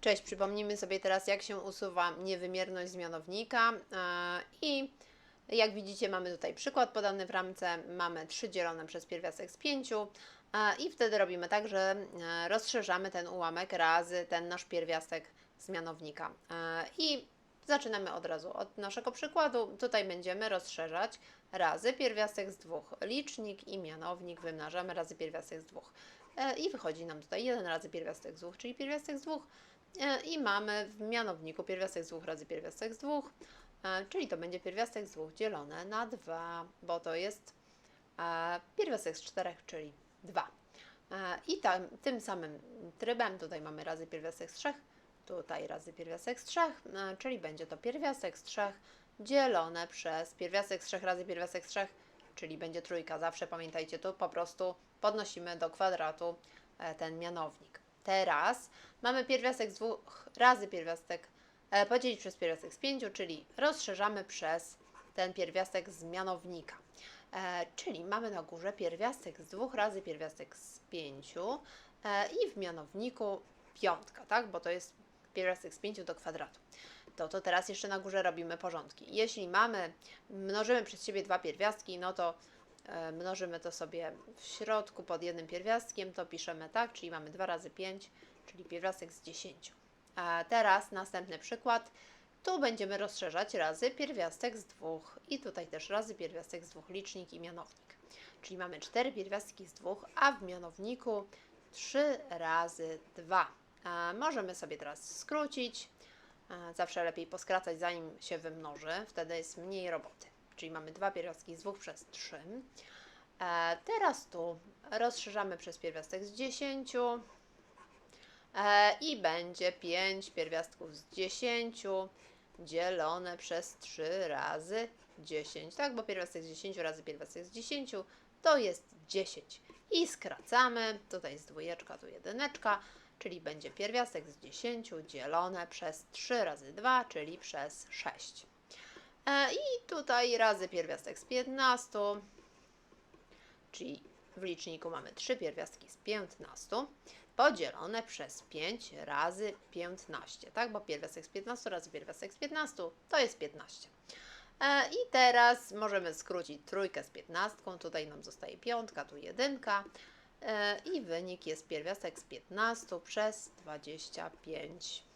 Cześć, przypomnijmy sobie teraz, jak się usuwa niewymierność z mianownika e, i jak widzicie, mamy tutaj przykład podany w ramce, mamy 3 dzielone przez pierwiastek z 5 e, i wtedy robimy tak, że e, rozszerzamy ten ułamek razy ten nasz pierwiastek z mianownika. I zaczynamy od razu od naszego przykładu. Tutaj będziemy rozszerzać razy pierwiastek z 2, licznik i mianownik wymnażamy razy pierwiastek z 2 i wychodzi nam tutaj 1 razy pierwiastek z 2, czyli pierwiastek z 2 i mamy w mianowniku pierwiastek z dwóch razy pierwiastek z dwóch, e, czyli to będzie pierwiastek z dwóch dzielone na 2, bo to jest e, pierwiastek z czterech, czyli 2. I tam, tym samym trybem tutaj mamy razy pierwiastek z trzech, tutaj razy pierwiastek z trzech, e, czyli będzie to pierwiastek z trzech dzielone przez pierwiastek z trzech razy pierwiastek z trzech, czyli będzie trójka. Zawsze pamiętajcie tu, po prostu podnosimy do kwadratu e, ten mianownik. Teraz mamy pierwiastek z dwóch razy pierwiastek e, podzielić przez pierwiastek z pięciu, czyli rozszerzamy przez ten pierwiastek z mianownika. E, czyli mamy na górze pierwiastek z dwóch razy pierwiastek z pięciu e, i w mianowniku piątka, tak? Bo to jest pierwiastek z pięciu do kwadratu. To, to teraz jeszcze na górze robimy porządki. Jeśli mamy, mnożymy przez siebie dwa pierwiastki, no to mnożymy to sobie w środku pod jednym pierwiastkiem, to piszemy tak, czyli mamy 2 razy 5, czyli pierwiastek z 10. A teraz następny przykład. Tu będziemy rozszerzać razy pierwiastek z dwóch i tutaj też razy pierwiastek z dwóch, licznik i mianownik. Czyli mamy cztery pierwiastki z dwóch, a w mianowniku 3 razy 2. A możemy sobie teraz skrócić. A Zawsze lepiej poskracać zanim się wymnoży, wtedy jest mniej roboty. Czyli mamy dwa pierwiastki z dwóch przez 3. E, teraz tu rozszerzamy przez pierwiastek z 10 e, i będzie 5 pierwiastków z 10 dzielone przez 3 razy 10, tak? Bo pierwiastek z 10 razy pierwiastek z 10 to jest 10. I skracamy, tutaj jest dwójeczka, tu jedyneczka, czyli będzie pierwiastek z 10 dzielone przez 3 razy 2, czyli przez 6. E, I tutaj razy pierwiastek z 15, czyli w liczniku mamy 3 pierwiastki z 15 podzielone przez 5 razy 15, tak? Bo pierwiastek z 15 razy pierwiastek z 15 to jest 15. E, I teraz możemy skrócić trójkę z 15, tutaj nam zostaje piątka, tu jedynka e, i wynik jest pierwiastek z 15 przez 25.